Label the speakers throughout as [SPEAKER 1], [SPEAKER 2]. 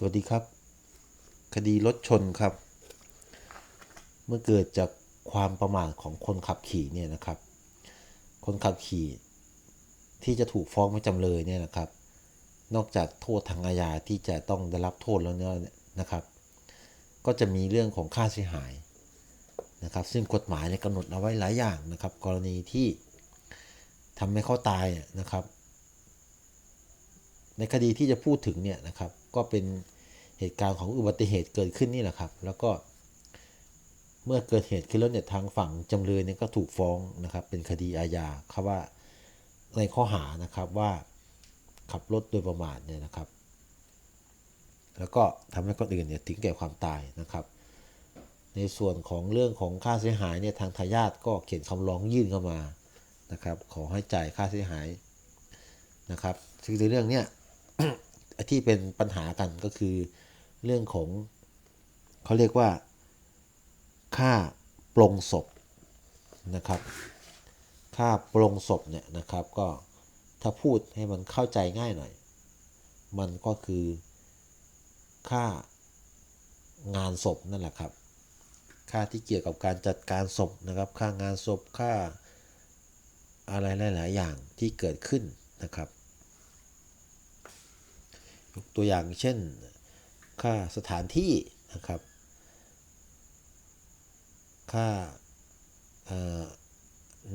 [SPEAKER 1] สวัสดีครับ คดีรถชนครับ เมื่อเกิดจากความประมาทของคนขับขี่เนี่ยนะครับ คนขับขี่ที่จะถูกฟ้องเป็นจำเลยเนี่ยนะครับ นอกจากโทษทางอาญาที่จะต้องได้รับโทษแล้วเนี่ยนะครับ ก็จะมีเรื่องของค่าเสียหายนะครับ ซึ่งกฎหมายเนี่ยกำหนดเอาไว้หลายอย่างนะครับ กรณีที่ทำให้เขาตายนะครับ ในคดีที่จะพูดถึงเนี่ยนะครับก็เป็นเหตุการณ์ของอุบัติเหตุเกิดขึ้นนี่แหละครับ แล้วก็เมื่อเกิดเหตุขึ้นแล้วเนี่ยทางฝั่งจำเลยเนี่ยก็ถูกฟ้องนะครับ เป็นคดีอาญาครับว่าในข้อหานะครับว่าขับรถโดยประมาทเนี่ยนะครับ แล้วก็ทำให้คนอื่นเนี่ยถึงแก่ความตายนะครับ ในส่วนของเรื่องของค่าเสียหายเนี่ยทางทายาทก็เขียนคำร้องยื่นเข้ามานะครับ ขอให้จ่ายค่าเสียหายนะครับซึ่งในเรื่องเนี้ย ที่เป็นปัญหากันก็คือเรื่องของเขาเรียกว่าค่าปลงศพนะครับค่าปลงศพเนี่ยนะครับก็ถ้าพูดให้มันเข้าใจง่ายหน่อย มันก็คือค่างานศพนั่นแหละครับ ค่าที่เกี่ยวกับการจัดการศพนะครับ ค่างานศพค่าอะไรหลาย ๆ อย่างที่เกิดขึ้นนะครับ ตัวอย่างเช่น ค่าสถานที่นะครับ ค่า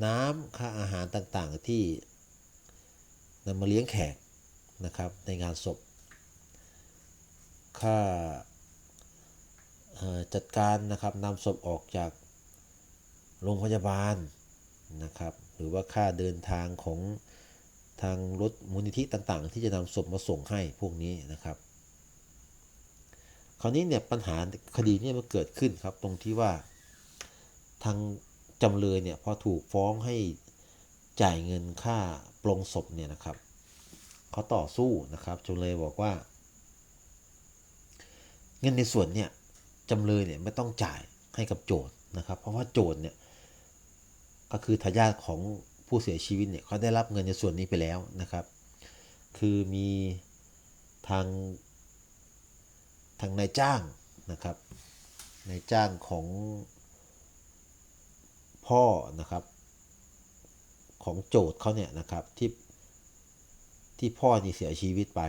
[SPEAKER 1] น้ำค่าอาหารต่างๆ ที่นำมาเลี้ยงแขกนะครับในงานศพ ค่าจัดการนะครับนำศพออกจากโรงพยาบาลนะครับ หรือว่าค่าเดินทางของ ทางรถมูลนิธิต่างๆ ที่จะนำศพมาส่งให้พวกนี้นะครับ คราวนี้เนี่ยปัญหาคดีเนี่ยมันเกิดขึ้นครับตรงที่ว่าทางจำเลยเนี่ยพอถูกฟ้องให้จ่ายเงินค่าปลงศพเนี่ยนะครับเขาต่อสู้นะครับจำเลยบอกว่า เงินในส่วนเนี่ยจำเลยเนี่ยไม่ต้องจ่ายให้กับโจทย์นะครับ เพราะว่าโจทย์เนี่ยก็คือทายาทของ ผู้เสียชีวิตเนี่ยเขาได้รับเงินในส่วนนี้ไปแล้วนะครับ คือมีทางทางนายจ้างนะครับนายจ้างของพ่อนะครับของโจทย์เขาเนี่ยนะครับที่ที่พ่อนี่เสียชีวิตไป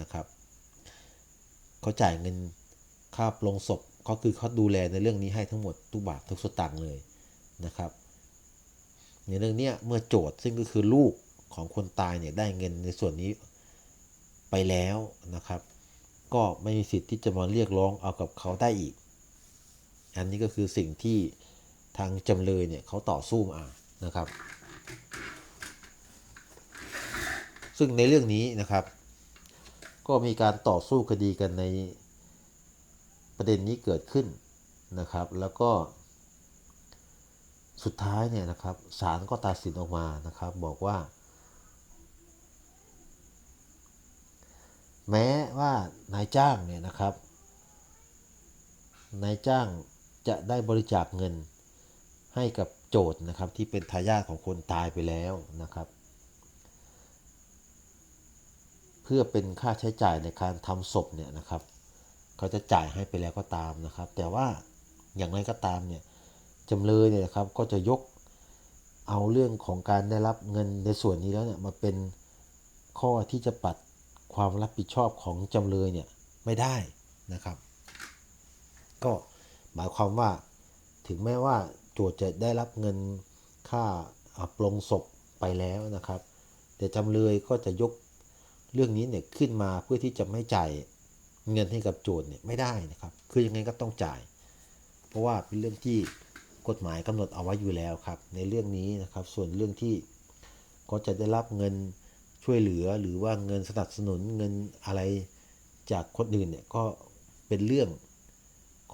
[SPEAKER 1] นะครับเขาจ่ายเงินค่าปลงศพเขาคือเขาดูแลในเรื่องนี้ให้ทั้งหมดทุกบาททุกสตางค์เลยนะครับ ในเรื่องนี้เมื่อโจทย์ซึ่งก็คือลูกของคนตายเนี่ยได้เงินในส่วนนี้ไปแล้วนะครับ ก็ไม่มีสิทธิ์ที่จะมาเรียกร้องเอากับเขาได้อีก อันนี้ก็คือสิ่งที่ทางจำเลยเนี่ยเขาต่อสู้มานะครับ ซึ่งในเรื่องนี้นะครับ ก็มีการต่อสู้คดีกันในประเด็นนี้เกิดขึ้นนะครับ แล้วก็ สุดท้ายเนี่ยนะครับศาลก็ตัดสินออกมานะครับบอกว่า แม้ว่านายจ้างเนี่ยนะครับนายจ้างจะได้บริจาคเงินให้กับโจทย์นะครับที่เป็นทายาทของคนตายไปแล้วนะครับ เพื่อเป็นค่าใช้จ่ายในการทำศพเนี่ยนะครับ เขาจะจ่ายให้ไปแล้วก็ตามนะครับ แต่ว่าอย่างไรก็ตามเนี่ย จำเลยเนี่ยครับก็จะยกเอาเรื่องของการได้รับเงินในส่วนนี้แล้วเนี่ยมาเป็นข้อที่จะปัดความรับผิดชอบของจำเลยเนี่ยไม่ได้นะครับ ก็หมายความว่าถึงแม้ว่าโจทย์จะได้รับเงินค่าปลงศพไปแล้วนะครับ แต่จำเลยก็จะยกเรื่องนี้เนี่ยขึ้นมาเพื่อที่จะไม่จ่ายเงินให้กับโจทย์เนี่ยไม่ได้นะครับ คือยังไงก็ต้องจ่าย เพราะว่าเป็นเรื่องที่ กฎหมายกำหนดเอาไว้อยู่แล้วครับ ในเรื่องนี้นะครับ ส่วนเรื่องที่ก็จะได้รับเงินช่วยเหลือหรือว่าเงินสนับสนุนเงินอะไรจากคนอื่นเนี่ยก็เป็นเรื่อง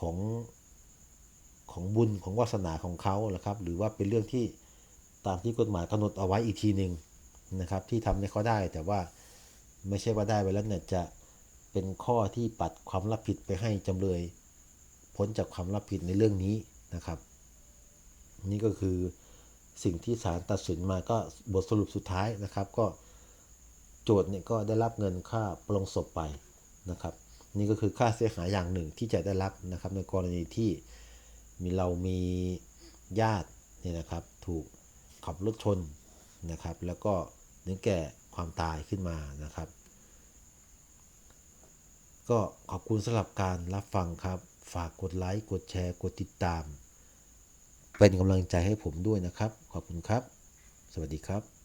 [SPEAKER 1] ของของบุญของวาสนาของเขาแหละครับ หรือว่าเป็นเรื่องที่ตามที่กฎหมายกำหนดเอาไว้อีกทีหนึ่งนะครับ ที่ทำให้เขาได้แต่ว่าไม่ใช่ว่าได้ไปแล้วเนี่ยจะเป็นข้อที่ปัดความรับผิดไปให้จำเลย พ้นจากความรับผิดในเรื่องนี้นะครับ นี่ก็คือสิ่งที่ศาลตัดสินมาก็บทสรุปสุดท้ายนะครับ ก็โจทย์เนี่ยก็ได้รับเงินค่าปลงศพไปนะครับ นี่ก็คือค่าเสียหายอย่างหนึ่งที่จะได้รับนะครับ ในกรณีที่มีเรามีญาติเนี่ยนะครับ ถูกขับรถชนนะครับ แล้วก็ถึงแก่ความตายขึ้นมานะครับ ก็ขอบคุณสำหรับการรับฟังครับ ฝากกดไลค์ กดแชร์ กดติดตาม เป็นกำลังใจให้ผมด้วยนะครับ ขอบคุณครับ สวัสดีครับ